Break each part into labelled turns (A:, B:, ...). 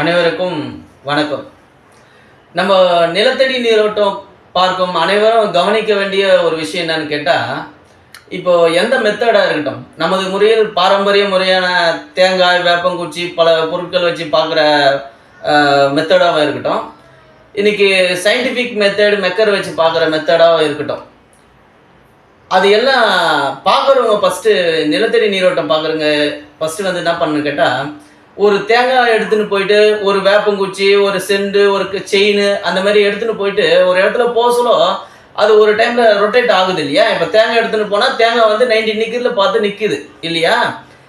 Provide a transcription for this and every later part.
A: அனைவருக்கும் வணக்கம். நம்ம நிலத்தடி நீரோட்டம் பார்க்கும் அனைவரும் கவனிக்க வேண்டிய ஒரு விஷயம் என்னன்னு கேட்டால் இப்போ எந்த மெத்தடாக இருக்கட்டும் நமது முறையில் பாரம்பரிய முறையான தேங்காய் வேப்பங்குச்சி பல பொருட்கள் வச்சு பார்க்குற மெத்தடாகவும் இருக்கட்டும். இன்னைக்கு சயின்டிஃபிக் மெத்தட் மெக்கர் வச்சு பார்க்குற மெத்தடாகவும் இருக்கட்டும். அது எல்லாம் பார்க்குறவங்க ஃபஸ்ட்டு நிலத்தடி நீரோட்டம் பார்க்குறவங்க ஃபஸ்ட்டு வந்து என்ன பண்ணுன்னு கேட்டால் ஒரு தேங்காய் எடுத்துன்னு போயிட்டு ஒரு வேப்பங்குச்சி ஒரு செண்டு ஒரு செயின் அந்த மாதிரி எடுத்துன்னு போயிட்டு ஒரு இடத்துல போக அது ஒரு டைம்ல ரொட்டேட் ஆகுது இல்லையா? இப்போ தேங்காய் எடுத்துன்னு போனால் தேங்காய் வந்து நைன்டி நிக்கிறதுல பார்த்து நிற்குது இல்லையா?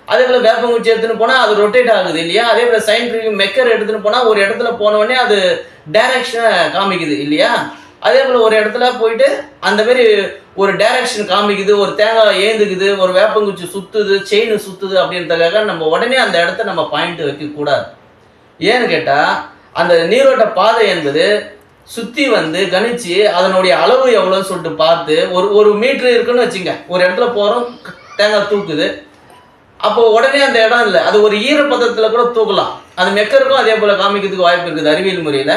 A: அதே போல் வேப்பங்குச்சி எடுத்துன்னு போனால் அது ரொட்டேட் ஆகுது இல்லையா? அதே போல் சயின்டிஃபிக் மெக்கர் எடுத்துன்னு போனால் ஒரு இடத்துல போன உடனே அது டைரக்ஷனை காமிக்குது இல்லையா? அதே போல் ஒரு இடத்துல போயிட்டு அந்த மாரி ஒரு டைரக்ஷன் காமிக்குது ஒரு தேங்காய் ஏந்துக்குது ஒரு வேப்பங்குச்சி சுத்துது செயின் சுத்துது அப்படின்றதுக்காக நம்ம உடனே அந்த இடத்த நம்ம பாயிண்ட் வைக்கக்கூடாது ஏன்னு கேட்டால் அந்த நீரோட்ட பாதை என்பது சுற்றி வந்து கணிச்சு அதனுடைய அளவு எவ்வளோன்னு சொல்லிட்டு பார்த்து ஒரு ஒரு மீட்ரு இருக்குன்னு வச்சுங்க. ஒரு இடத்துல போகிறோம் தேங்காய் தூக்குது. அப்போ உடனே அந்த இடம் இல்லை. அது ஒரு ஈரப்பதத்தில் கூட தூக்கலாம். அது மெக்கருக்கும் அதே போல் காமிக்கிறதுக்கு வாய்ப்பு இருக்குது அறிவியல் முறையில்.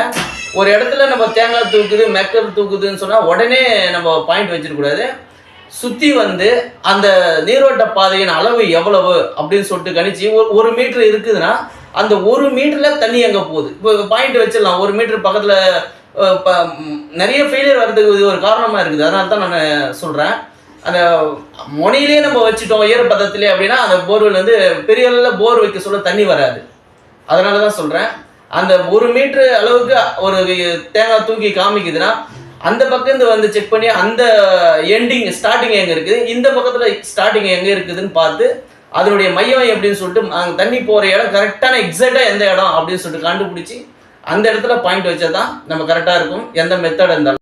A: ஒரு இடத்துல நம்ம தேங்காய் தூக்குது மெக்கர் தூக்குதுன்னு சொன்னால் உடனே நம்ம பாயிண்ட் வச்சிடக்கூடாது சுற்றி வந்து அந்த நீரோட்ட பாதையின் அளவு எவ்வளவு அப்படின்னு சொல்லிட்டு கணிச்சு ஒரு ஒரு மீட்ரு இருக்குதுன்னா அந்த ஒரு மீட்டரில் தண்ணி எங்கே போகுது? இப்போ பாயிண்ட் வச்சிடலாம். ஒரு மீட்ரு பக்கத்தில் நிறைய ஃபெயிலியர் வர்றதுக்கு இது ஒரு காரணமாக இருக்குது. அதனால தான் நான் சொல்கிறேன் அந்த முனையிலேயே நம்ம வச்சுட்டோம் ஈரப்பதத்திலே அப்படின்னா அந்த போர்வெல் வந்து பெரிய அளவில் போர் வைக்க சொல்ல தண்ணி வராது. அதனால தான் சொல்கிறேன் அந்த ஒரு மீட்ரு அளவுக்கு ஒரு தேங்காய் தூக்கி காமிக்குதுன்னா அந்த பக்கம் வந்து செக் பண்ணி அந்த எண்டிங் ஸ்டார்டிங் எங்கே இருக்குது? இந்த பக்கத்தில் ஸ்டார்டிங் எங்கே இருக்குதுன்னு பார்த்து அதனுடைய மையம் எப்படின்னு சொல்லிட்டு அங்கே தண்ணி போகிற இடம் கரெக்டான எக்ஸாக்டாக எந்த இடம் அப்படின்னு சொல்லிட்டு கண்டுபிடிச்சி அந்த இடத்துல பாயிண்ட் வச்சா தான் நம்ம கரெக்டாக இருக்கும். எந்த மெத்தட் இருந்தாலும்.